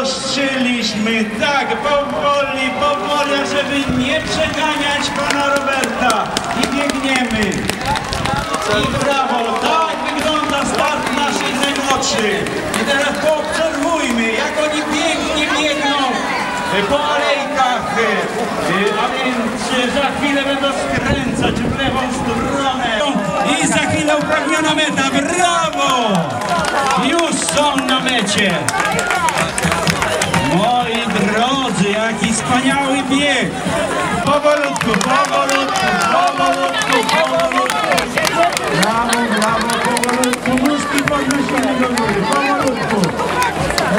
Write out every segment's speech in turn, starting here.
ruszyliśmy, tak, powoli, powoli, żeby nie przeganiać pana Roberta. I biegniemy. I brawo, tak wygląda start naszych najmłodszych. I teraz poobserwujmy, jak oni pięknie biegną po alejkach, e, a więc e, za chwilę będą skręcać w lewą stronę. I za chwilę upragniona meta, brawo! Już są na mecie. Jaki wspaniały bieg! Powolutku, powolutku, powolutku, powolutku. Brawo, brawo, powolutku, nóżki podnosimy do góry, powolutku.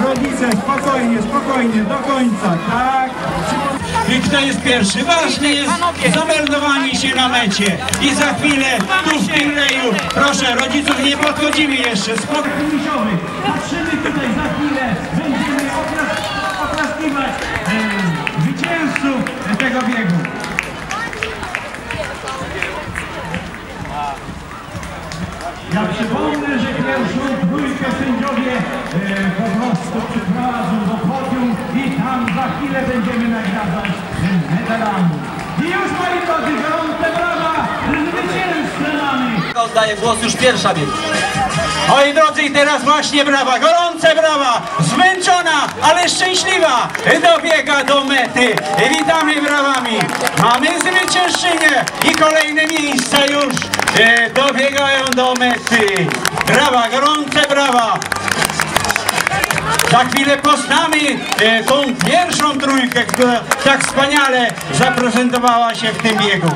Rodzice, spokojnie, spokojnie, do końca, tak? I kto jest pierwszy? Ważne jest zameldowanie się na mecie. I za chwilę, tu w tym proszę, rodziców nie podchodzimy jeszcze, misiowy. Patrzymy tutaj, za chwilę będziemy oklas- oklaskiwać e, zwycięzców tego biegu. Ja przypomnę, że pierwszą dwójkę sędziowie e, po prostu przyprowadzą do podium i tam za chwilę będziemy nagradzać medalami. I już moi drodzy, gorące brawa, zwycięzcę mamy! Oddaję głos już pierwsza bieg. Moi drodzy, i teraz właśnie brawa, gorące brawa, zmęczona, ale szczęśliwa, dobiega do mety. Witamy Mamy zwyciężczynię i kolejne miejsca już e, dobiegają do mety. Brawa, gorące brawa. Za chwilę poznamy e, tą pierwszą trójkę, która tak wspaniale zaprezentowała się w tym biegu.